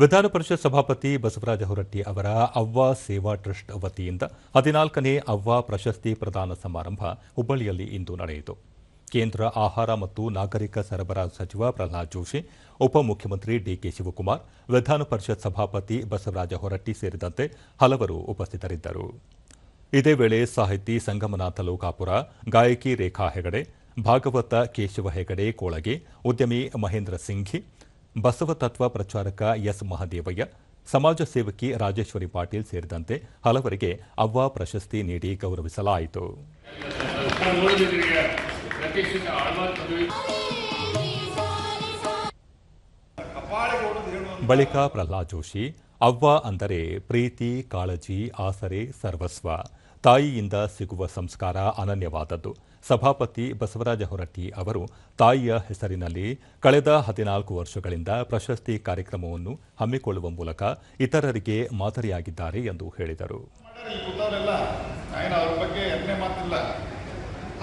ವಿಧಾನ ಪರಿಷತ್ ಸಭಾಪತಿ ಬಸವರಾಜ ಹೊರಟ್ಟಿ ಅವರ ಅವ್ವ ಸೇವಾ ಟ್ರಸ್ಟ್ ವತಿಯಿಂದ ಹದಿನಾಲ್ಕನೇ ಅವ್ವ ಪ್ರಶಸ್ತಿ ಪ್ರದಾನ ಸಮಾರಂಭ ಹುಬ್ಬಳ್ಳಿಯಲ್ಲಿ ಇಂದು ನಡೆಯಿತು. ಕೇಂದ್ರ ಆಹಾರ ಮತ್ತು ನಾಗರಿಕ ಸರಬರಾಜು ಸಚಿವ ಪ್ರಹ್ಲಾದ್ ಜೋಶಿ, ಉಪಮುಖ್ಯಮಂತ್ರಿ ಡಿಕೆ ಶಿವಕುಮಾರ್, ವಿಧಾನ ಪರಿಷತ್ ಸಭಾಪತಿ ಬಸವರಾಜ ಹೊರಟ್ಟಿ ಸೇರಿದಂತೆ ಹಲವರು ಉಪಸ್ಥಿತರಿದ್ದರು. ಇದೇ ವೇಳೆ ಸಾಹಿತಿ ಸಂಗಮನಾಥ ಲೋಕಾಪುರ ಗಾಯಕಿ ರೇಖಾ ಹೆಗಡೆ, ಭಾಗವತ ಕೇಶವ ಹೆಗಡೆ, ಕೋಳಗೆ, ಉದ್ಯಮಿ ಮಹೇಂದ್ರ ಸಿಂಘಿ ಬಸವ ತತ್ವ ಪ್ರಚಾರಕ ಎಸ್ ಮಹದೇವಯ್ಯ, ಸಮಾಜ ಸೇವಕಿ ರಾಜೇಶ್ವರಿ ಪಾಟೀಲ್ ಸೇರಿದಂತೆ ಹಲವರಿಗೆ ಅವ್ವ ಪ್ರಶಸ್ತಿ ನೀಡಿ ಗೌರವಿಸಲಾಯಿತು. ಬಳಿಕ ಪ್ರಹ್ಲಾದ್ ಜೋಶಿ, ಅವ್ವ ಅಂದರೆ ಪ್ರೀತಿ, ಕಾಳಜಿ, ಆಸರೆ, ಸರ್ವಸ್ವ. ತಾಯಿಯಿಂದ ಸಿಗುವ ಸಂಸ್ಕಾರ ಅನನ್ಯವಾದದ್ದು. ಸಭಾಪತಿ ಬಸವರಾಜ ಹೊರಟ್ಟಿ ಅವರು ತಾಯಿಯ ಹೆಸರಿನಲ್ಲಿ ಕಳೆದ ಹದಿನಾಲ್ಕು ವರ್ಷಗಳಿಂದ ಪ್ರಶಸ್ತಿ ಕಾರ್ಯಕ್ರಮವನ್ನು ಹಮ್ಮಿಕೊಳ್ಳುವ ಮೂಲಕ ಇತರರಿಗೆ ಮಾದರಿಯಾಗಿದ್ದಾರೆ ಎಂದು ಹೇಳಿದರು.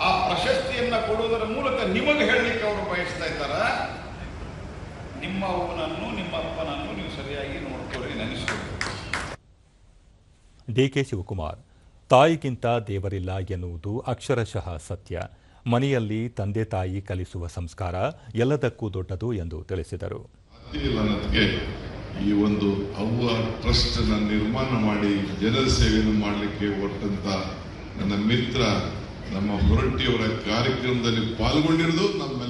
ಆ ಪ್ರಶಸ್ತಿಯನ್ನ ಕೊಡುವುದರ ಮೂಲಕ ನಿಮಗೆ ಹೇಳಲಿಕ್ಕೆ ಅವರು ಬಯಸ್ತಾ ಇದ್ದಾರ? ನಿಮ್ಮ ಅವ್ವನನ್ನು ನಿಮ್ಮ ಅಪ್ಪನನ್ನು ನೀವು ಸರಿಯಾಗಿ ನೋಡ್ಕೊಳ್ಳಿ ನೆನೆಸ್ಕೊಳ್ಳಿ. ಡಿಕೆ ಶಿವಕುಮಾರ್. ತಾಯಿಗಿಂತ ದೇವರಿಲ್ಲ ಎನ್ನುವುದು ಅಕ್ಷರಶಃ ಸತ್ಯ. ಮನೆಯಲ್ಲಿ ತಂದೆ ತಾಯಿ ಕಲಿಸುವ ಸಂಸ್ಕಾರ ಎಲ್ಲದಕ್ಕೂ ದೊಡ್ಡದು ಎಂದು ತಿಳಿಸಿದರು. ಈ ಒಂದು ಅವ್ವ ಟ್ರಸ್ಟ್ ನಿರ್ಮಾಣ ಮಾಡಿ ಜನರ ಸೇವೆಯನ್ನು ಮಾಡಲಿಕ್ಕೆ ಹೊರಟಂತ ನನ್ನ ಮಿತ್ರ ನಮ್ಮ ಹೊರಟ್ಟಿಯವರ ಕಾರ್ಯಕ್ರಮದಲ್ಲಿ ಪಾಲ್ಗೊಂಡಿರುವುದು ನಮ್ಮೆಲ್ಲರ